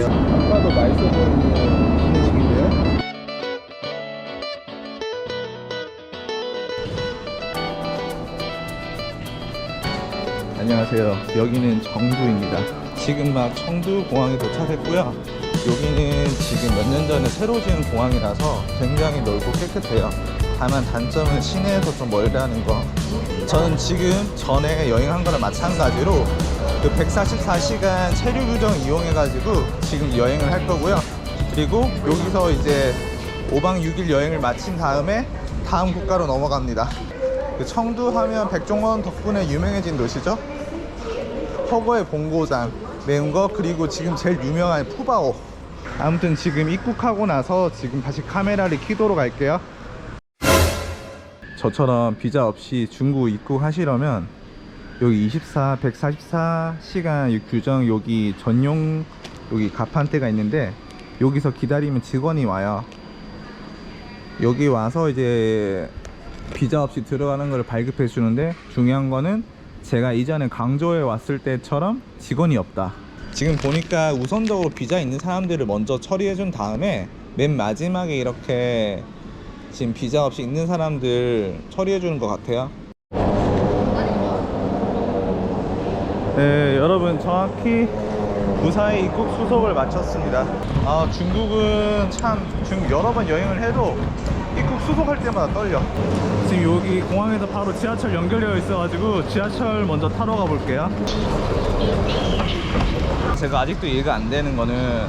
안녕하세요. 아까도 맛있어 보이는 기내식인데요. 안녕하세요. 여기는 정부입니다. 지금 막 청두 공항에 도착했고요. 여기는 지금 몇 년 전에 새로 지은 공항이라서 굉장히 넓고 깨끗해요. 다만 단점은 시내에서 좀 멀다는 거. 저는 지금 전에 여행한 거랑 마찬가지로 그 144시간 체류 규정 이용해가지고 지금 여행을 할 거고요. 그리고 여기서 이제 5박 6일 여행을 마친 다음에 다음 국가로 넘어갑니다. 그 청두 하면 백종원 덕분에 유명해진 도시죠. 허거의 본고장, 매운 거 그리고 지금 제일 유명한 푸바오. 아무튼 지금 입국하고 나서 지금 다시 카메라를 켜도록 할게요. 저처럼 비자 없이 중국 입국하시려면 여기 24, 144시간 이 규정 여기 전용 여기 가판대가 있는데 여기서 기다리면 직원이 와요. 여기 와서 이제 비자 없이 들어가는 걸 발급해 주는데 중요한 거는 제가 이전에 강조에 왔을 때처럼 직원이 없다. 지금 보니까 우선적으로 비자 있는 사람들을 먼저 처리해 준 다음에 맨 마지막에 이렇게 지금 비자 없이 있는 사람들 처리해 주는 것 같아요. 네, 여러분 정확히 무사히 입국 수속을 마쳤습니다. 아, 중국은 참 중국 여러 번 여행을 해도 입국 수속할 때마다 떨려. 지금 여기 공항에서 바로 지하철 연결되어 있어가지고 지하철 먼저 타러 가볼게요. 제가 아직도 이해가 안 되는 거는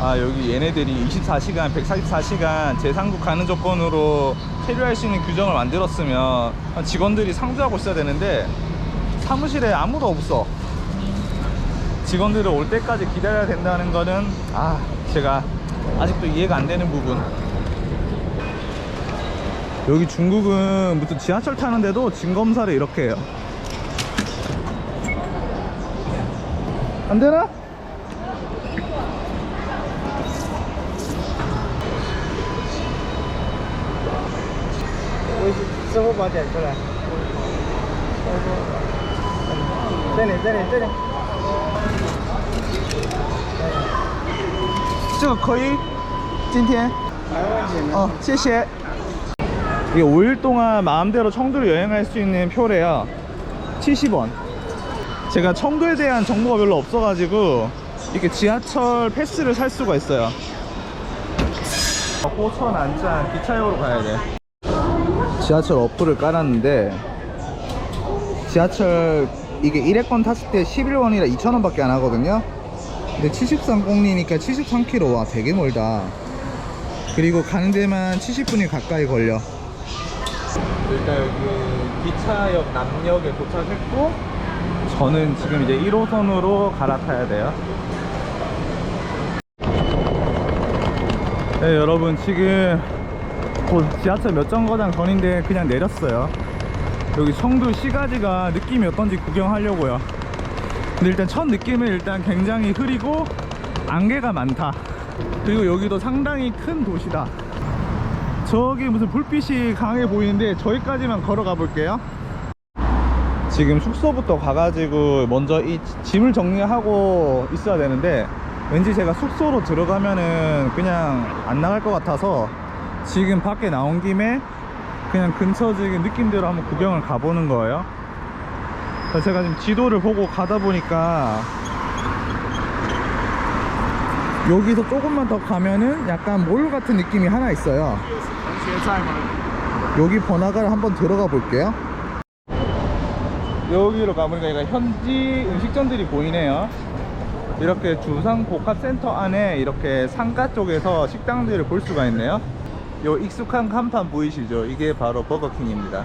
아 여기 얘네들이 24시간, 144시간 제3국 가는 조건으로 체류할 수 있는 규정을 만들었으면 직원들이 상주하고 있어야 되는데 사무실에 아무도 없어. 직원들을 올 때까지 기다려야 된다는 거는 아 제가 아직도 이해가 안 되는 부분 여기 중국은 무슨 지하철 타는데도 진검사를 이렇게 해요 안 되나?我支付宝点出来。这里这里这里。 这个可以今天没问题。 어, 谢谢. 이게 5일 동안 마음대로 청도를 여행할 수 있는 표래요. 70원. 제가 청도에 대한 정보가 별로 없어가지고 이렇게 지하철 패스를 살 수가 있어요. 호천 안산 기차역으로 가야 돼. 지하철 어플을 깔았는데 지하철 이게 1회권 탔을 때 11원이라 2,000원밖에 안 하거든요. 근데 73공리니까 73km 와 되게 멀다. 그리고 가는 데만 70분이 가까이 걸려. 일단 여기 기차역 남역에 도착했고 저는 지금 이제 1호선으로 갈아타야 돼요. 네, 여러분 지금 곧 지하철 몇 정거장 전인데 그냥 내렸어요. 여기 청도 시가지가 느낌이 어떤지 구경하려고요. 근데 일단 첫 느낌은 일단 굉장히 흐리고 안개가 많다. 그리고 여기도 상당히 큰 도시다. 저기 무슨 불빛이 강해 보이는데 저기까지만 걸어가 볼게요. 지금 숙소부터 가가지고 먼저 이 짐을 정리하고 있어야 되는데 왠지 제가 숙소로 들어가면은 그냥 안 나갈 것 같아서 지금 밖에 나온 김에 그냥 근처 지금 느낌대로 한번 구경을 가보는 거예요. 제가 지금 지도를 보고 가다 보니까 여기서 조금만 더 가면은 약간 몰 같은 느낌이 하나 있어요. 여기 번화가를 한번 들어가 볼게요. 여기로 가보니까 여기가 현지 음식점들이 보이네요. 이렇게 주상복합센터 안에 이렇게 상가 쪽에서 식당들을 볼 수가 있네요. 요 익숙한 간판 보이시죠? 이게 바로 버거킹입니다.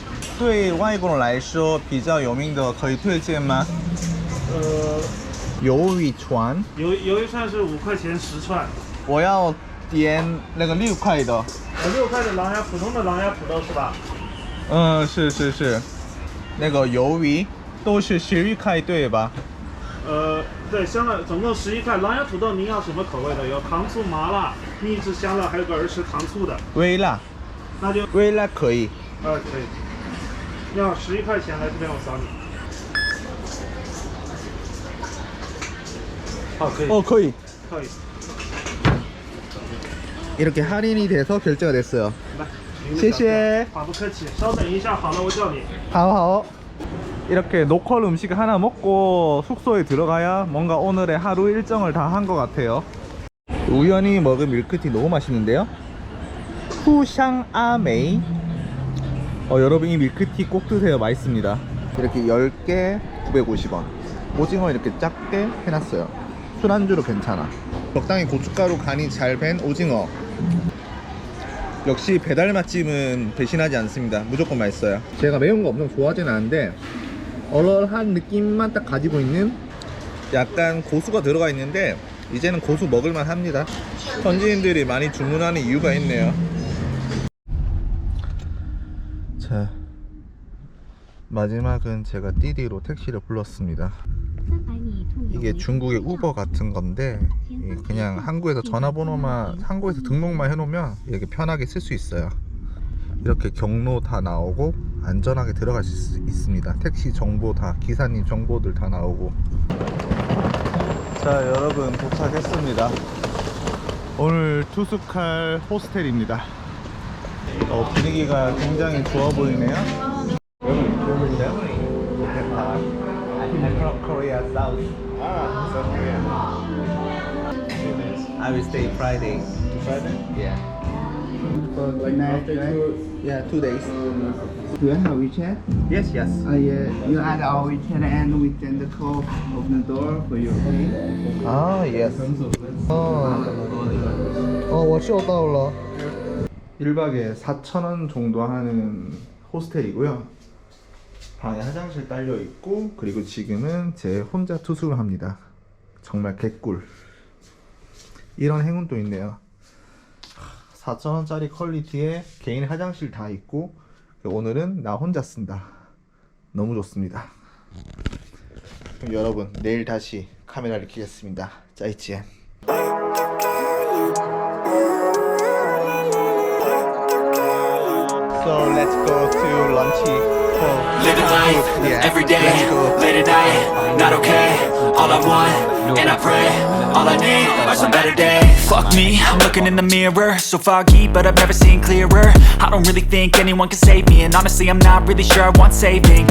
对外国人来说比较有名的可以推荐吗？呃，鱿鱼串，鱿鱿鱼串是五块钱十串，我要点那个六块的。呃，六块的狼牙普通的狼牙土豆是吧？嗯，是是是，那个鱿鱼都是十一块对吧？呃，对，香辣总共十一块。狼牙土豆您要什么口味的？有糖醋、麻辣、秘制香辣，还有个儿时糖醋的，微辣，那就微辣可以。呃可以。 要十一块钱来这边我扫你。好，可以， 어, 거의. 可以。 이렇게 할인이 돼서 결제가 됐어요. 来，您的小票谢谢好，不客气。稍等一下，好了，我叫你。 하오 이렇게 로컬 음식 하나 먹고 숙소에 들어가야 뭔가 오늘의 하루 일정을 다 한 것 같아요. 우연히 먹은 밀크티 너무 맛있는데요. 후샹아메이. 어, 여러분 이 밀크티 꼭 드세요. 맛있습니다. 이렇게 10개 950원. 오징어 이렇게 작게 해놨어요. 술안주로 괜찮아. 적당히 고춧가루 간이 잘 밴 오징어. 역시 배달 맛집은 배신하지 않습니다. 무조건 맛있어요. 제가 매운 거 엄청 좋아하진 않은데 얼얼한 느낌만 딱 가지고 있는 약간 고수가 들어가 있는데 이제는 고수 먹을만 합니다. 현지인들이 많이 주문하는 이유가 있네요. 자 마지막은 제가 띠디로 택시를 불렀습니다. 이게 중국의 우버 같은 건데 이 그냥 한국에서 전화번호만 한국에서 등록만 해놓으면 이렇게 편하게 쓸 수 있어요. 이렇게 경로 다 나오고 안전하게 들어갈 수 있- 있습니다. 택시 정보 다 기사님 정보들 다 나오고. 자 여러분 도착했습니다. 오늘 투숙할 호스텔입니다. 어, 분위기가 굉장히 좋아 보이네요. Korea South. Ah, South Korea. I will stay Friday. Friday? Yeah. For like after two. Yeah, two days. Do you have WeChat? Yes, yes. Uh, yeah, you add our WeChat and we send the code, open the door for you, okay? Ah, yes. 어, 어, 我收到了. 1박에 4,000원 정도 하는 호스텔이고요. 방에 화장실 딸려 있고 그리고 지금은 제 혼자 투숙을 합니다. 정말 개꿀. 이런 행운도 있네요. 4,000원짜리 퀄리티에 개인 화장실 다 있고 오늘은 나 혼자 쓴다. 너무 좋습니다. 그럼 여러분 내일 다시 카메라를 켜겠습니다. 짜이치엔. So let's go to lunchy. for Living life Yeah. every day, Let's go. late at night, not okay. All I want, and I pray, all I need are some better days. Fuck me, I'm looking in the mirror, so foggy, but I've never seen clearer. I don't really think anyone can save me, and honestly, I'm not really sure I want saving.